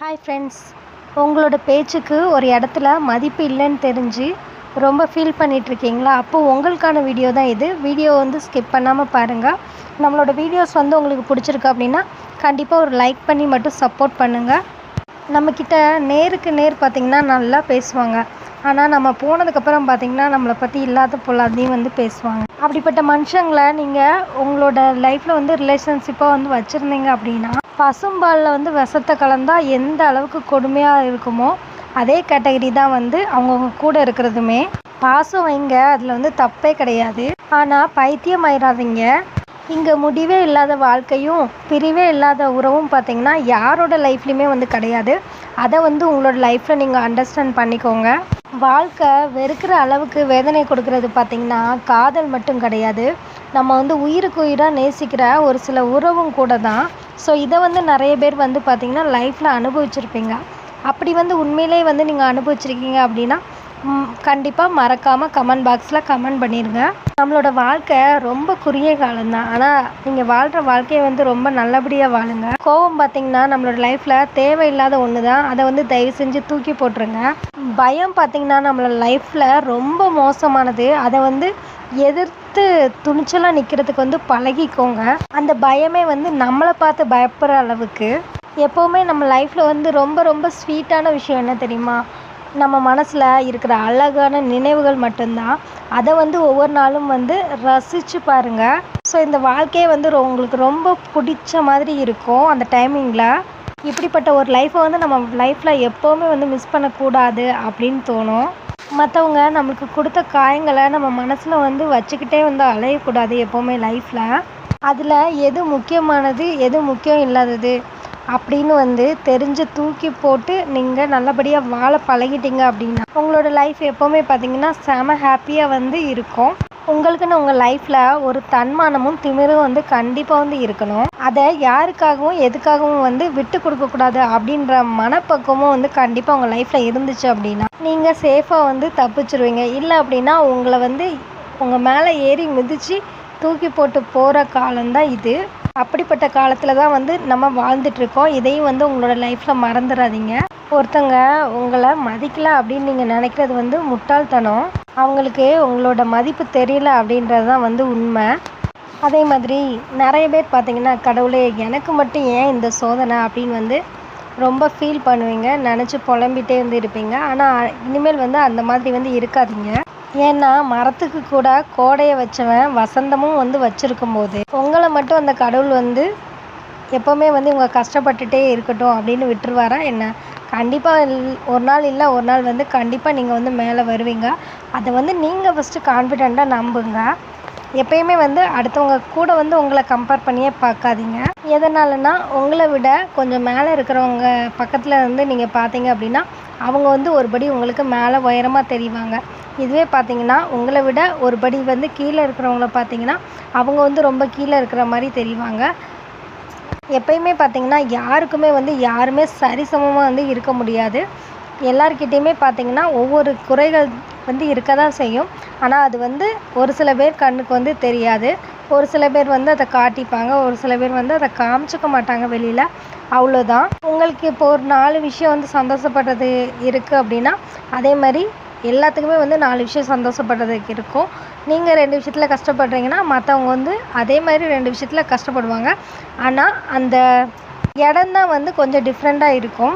Hi friends உங்களோட பேச்சுக்கு ஒரு இடத்துல மதிப்பு இல்லைன்னு தெரிஞ்சு ரொம்ப ஃபீல் பண்ணிகிட்ருக்கீங்களா அப்போது உங்களுக்கான வீடியோ தான் இது. வீடியோ வந்து ஸ்கிப் பண்ணாமல் பாருங்கள் நம்மளோட வீடியோஸ் வந்து உங்களுக்கு பிடிச்சிருக்கு அப்படின்னா கண்டிப்பாக ஒரு லைக் பண்ணி மட்டும் சப்போர்ட் பண்ணுங்கள் நம்மக்கிட்ட நேருக்கு நேர் பார்த்திங்கன்னா நல்லா பேசுவாங்க. ஆனால் நம்ம போனதுக்கப்புறம் பார்த்திங்கன்னா நம்மளை பற்றி இல்லாத பொல்லாதையும் வந்து பேசுவாங்க. அப்படிப்பட்ட மனுஷங்களை நீங்கள் உங்களோட லைஃப்பில் வந்து ரிலேஷன்ஷிப்பாக வந்து வச்சுருந்தீங்க அப்படின்னா பசும்பாலில் வந்து விஷத்தை கலந்தால் எந்த அளவுக்கு கொடுமையாக இருக்குமோ அதே கேட்டகரி தான் வந்து அவங்கவுங்க கூட இருக்கிறதுமே. பாசம் வைங்க அதில் வந்து தப்பே கிடையாது. ஆனால் பைத்தியம் ஆயிடாதீங்க இங்கே முடிவே இல்லாத வாழ்க்கையும் பிரிவே இல்லாத உறவும் பார்த்தீங்கன்னா யாரோட லைஃப்லையுமே வந்து கிடையாது. அதை வந்து உங்களோட லைஃப்பில் நீங்கள் அண்டர்ஸ்டாண்ட் பண்ணிக்கோங்க. வாழ்க்கை வெறுக்கிற அளவுக்கு வேதனை கொடுக்கறது பார்த்திங்கன்னா காதல் மட்டும் கிடையாது. நம்ம வந்து உயிருக்கு உயிராக நேசிக்கிற ஒரு சில உறவும் கூட தான். ஸோ இதை வந்து நிறைய பேர் வந்து பார்த்திங்கன்னா லைஃப்பில் அனுபவிச்சிருப்பீங்க. அப்படி வந்து உண்மையிலே வந்து நீங்கள் அனுபவிச்சிருக்கீங்க அப்படின்னா கண்டிப்பாக மறக்காமல் கமெண்ட் பாக்ஸில் கமெண்ட் பண்ணிடுங்க நம்மளோட வாழ்க்கை ரொம்ப குறுகிய காலம்தான். ஆனால் நீங்கள் வாழ்கிற வாழ்க்கையை வந்து ரொம்ப நல்லபடியாக வாழுங்க. கோவம் பார்த்தீங்கன்னா நம்மளோட லைஃப்பில் தேவையில்லாத ஒன்று தான் அதை வந்து தயவு செஞ்சு தூக்கி போட்டுருங்க. பயம் பார்த்தீங்கன்னா நம்மளோட லைஃப்பில் ரொம்ப மோசமானது. அதை வந்து எதிர்த்து துணிச்சலாக நிற்கிறதுக்கு வந்து பழகிக்கோங்க. அந்த பயமே வந்து நம்மளை பார்த்து பயப்படுற அளவுக்கு. எப்போவுமே நம்ம லைஃப்பில் வந்து ரொம்ப ரொம்ப ஸ்வீட்டான விஷயம் என்ன தெரியுமா? நம்ம மனசில் இருக்கிற அழகான நினைவுகள் மட்டும்தான். அதை வந்து ஒவ்வொரு நாளும் வந்து ரசித்து பாருங்கள் ஸோ இந்த வாழ்க்கையே வந்து உங்களுக்கு ரொம்ப பிடிச்ச மாதிரி இருக்கும் அந்த டைமிங்கில் இப்படிப்பட்ட ஒரு லைஃப்பை வந்து நம்ம லைஃப்பில் எப்போவுமே வந்து மிஸ் பண்ணக்கூடாது அப்படின்னு தோணும். மற்றவங்க நம்மளுக்கு கொடுத்த காயங்களை நம்ம மனசில் வந்து வச்சுக்கிட்டே வந்து அலையக்கூடாது எப்போவுமே லைஃப்பில் அதில் எது முக்கியமானது எது முக்கியம் இல்லாதது அப்படின்னு வந்து தெரிஞ்சு தூக்கி போட்டு நீங்கள் நல்லபடியாக வாழ பழகிட்டீங்க அப்படின்னா உங்களோட லைஃப் எப்போவுமே பார்த்தீங்கன்னா செம ஹாப்பியாக வந்து இருக்கும். உங்களுக்குன்னு உங்கள் லைஃப்பில் ஒரு தன்மானமும் திமிரும் வந்து கண்டிப்பாக வந்து இருக்கணும். அதை யாருக்காகவும் எதுக்காகவும் வந்து விட்டு கொடுக்கக்கூடாது அப்படின்ற மனப்பக்குவமும் வந்து கண்டிப்பாக உங்கள் லைஃப்பில் இருந்துச்சு அப்படின்னா நீங்கள் சேஃபாக வந்து தப்பிச்சிருவீங்க. இல்லை அப்படின்னா உங்களை வந்து உங்கள் மேலே ஏறி மிதித்து தூக்கி போட்டு போகிற காலம்தான் இது. அப்படிப்பட்ட காலத்தில் தான் வந்து நம்ம வாழ்ந்துட்டுருக்கோம் இதையும் வந்து உங்களோட லைஃப்பில் மறந்துடாதீங்க ஒருத்தங்க உங்களை மதிக்கல அப்படின்னு நீங்கள் நினைக்கிறது வந்து முட்டாள்தனம். அவங்களுக்கு உங்களோட மதிப்பு தெரியல அப்படின்றது தான் வந்து உண்மை. அதே மாதிரி நிறைய பேர் பார்த்திங்கன்னா கடவுளே எனக்கு மட்டும் ஏன் இந்த சோதனை? அப்படின்னு வந்து ரொம்ப ஃபீல் பண்ணுவீங்க. நினச்சி புலம்பிட்டே வந்து இருப்பீங்க. ஆனால் இனிமேல் வந்து அந்த மாதிரி வந்து இருக்காதீங்க. ஏன்னா மரத்துக்கு கூட கோடையை வச்சவன் வசந்தமும் வந்து வச்சுருக்கும் போது உங்களை மட்டும் அந்த கடவுள் வந்து எப்போவுமே வந்து இவங்க கஷ்டப்பட்டுட்டே இருக்கட்டும் அப்படின்னு விட்டுருவாரா என்ன? கண்டிப்பாக ஒரு நாள் இல்லை ஒரு நாள் வந்து கண்டிப்பாக நீங்கள் வந்து மேலே வருவீங்க. அதை வந்து நீங்கள் ஃபஸ்ட்டு கான்ஃபிடெண்ட்டாக நம்புங்க. எப்பயுமே வந்து அடுத்தவங்க கூட வந்து உங்களை கம்பேர் பண்ணியே பார்க்காதீங்க. எதனாலனா உங்களை விட கொஞ்சம் மேலே இருக்கிறவங்க பக்கத்தில் இருந்து நீங்கள் பார்த்தீங்க அப்படின்னா அவங்க வந்து ஒரு படி உங்களுக்கு மேலே உயரமாக தெரிவாங்க. இதுவே பார்த்தீங்கன்னா உங்களை விட ஒரு படி வந்து கீழே இருக்கிறவங்கள பார்த்தீங்கன்னா அவங்க வந்து ரொம்ப கீழே இருக்கிற மாதிரி தெரிவாங்க. எப்பயுமே பார்த்தீங்கன்னா யாருக்குமே வந்து யாருமே சரிசமமாக வந்து இருக்க முடியாது. எல்லார்கிட்டேயுமே பார்த்தீங்கன்னா ஒவ்வொரு குறைகள் வந்து இருக்க தான் செய்யும். ஆனால் அது வந்து ஒரு சில பேர் கண்ணுக்கு வந்து தெரியாது. ஒரு சில பேர் வந்து அதை காட்டிப்பாங்க. ஒரு சில பேர் வந்து அதை காமிச்சிக்க மாட்டாங்க வெளியில். அவ்வளோதான் உங்களுக்கு இப்போ ஒரு நாலு விஷயம் வந்து சந்தோஷப்படுறது இருக்குது அப்படின்னா அதே மாதிரி எல்லாத்துக்குமே வந்து நாலு விஷயம் சந்தோஷப்படுறதுக்கு இருக்கும். நீங்கள் ரெண்டு விஷயத்தில் கஷ்டப்படுறீங்கன்னா மற்றவங்க வந்து அதே மாதிரி ரெண்டு விஷயத்தில் கஷ்டப்படுவாங்க. ஆனால் அந்த இடம்தான் வந்து கொஞ்சம் டிஃப்ரெண்ட்டாக இருக்கும்.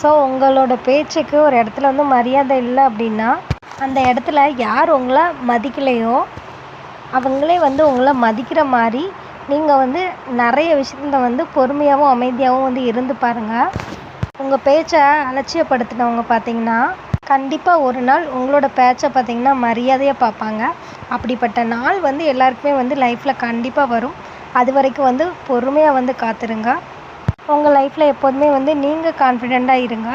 ஸோ உங்களோட பேச்சுக்கு ஒரு இடத்துல வந்து மரியாதை இல்லை அப்படின்னா அந்த இடத்துல யார் உங்களை மதிக்கலையோ அவங்களே வந்து உங்களை மதிக்கிற மாதிரி நீங்கள் வந்து நிறைய விஷயத்த வந்து பொறுமையாகவும் அமைதியாகவும் வந்து இருந்து பாருங்கள் உங்கள் பேச்சை அலட்சியப்படுத்தினவங்க பார்த்தீங்கன்னா கண்டிப்பாக ஒரு நாள் உங்களோட பேச்சை பார்த்தீங்கன்னா மரியாதையாக பார்ப்பாங்க. அப்படிப்பட்ட நாள் வந்து எல்லாருக்குமே வந்து லைஃப்பில் கண்டிப்பாக வரும். அது வரைக்கும் வந்து பொறுமையாக வந்து காத்துருங்க. உங்கள் லைஃப்பில் எப்போதுமே வந்து நீங்கள் கான்ஃபிடெண்ட்டாக இருங்க.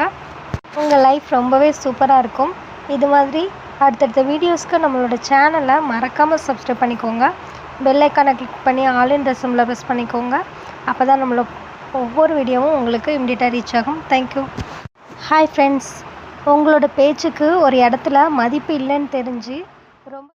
உங்கள் லைஃப் ரொம்பவே சூப்பராக இருக்கும். இது மாதிரி அடுத்தடுத்த வீடியோஸ்க்கு நம்மளோட சேனலை மறக்காமல் சப்ஸ்கிரைப் பண்ணிக்கோங்க. பெல் ஐக்கானை கிளிக் பண்ணி ஆல் இன் ரெசமில் ப்ரெஸ் பண்ணிக்கோங்க. அப்போ தான் நம்மளோட ஒவ்வொரு வீடியோவும் உங்களுக்கு இம்மிடியட்டாக ரீச் ஆகும். தேங்க்யூ ஹாய் ஃப்ரெண்ட்ஸ் உங்களோட பேச்சுக்கு ஒரு இடத்துல மதிப்பு இல்லைன்னு தெரிஞ்சு ரொம்ப